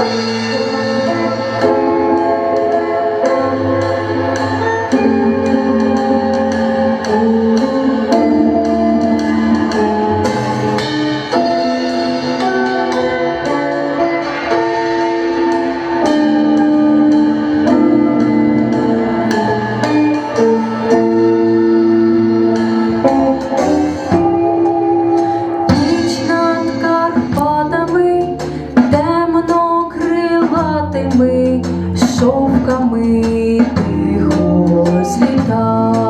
Música шовками тихо зліта.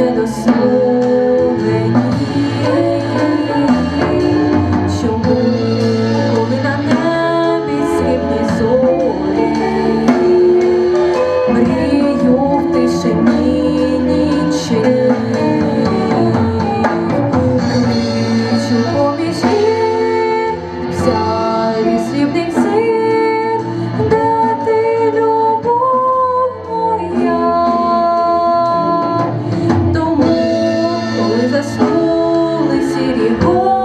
to the sun. Бог.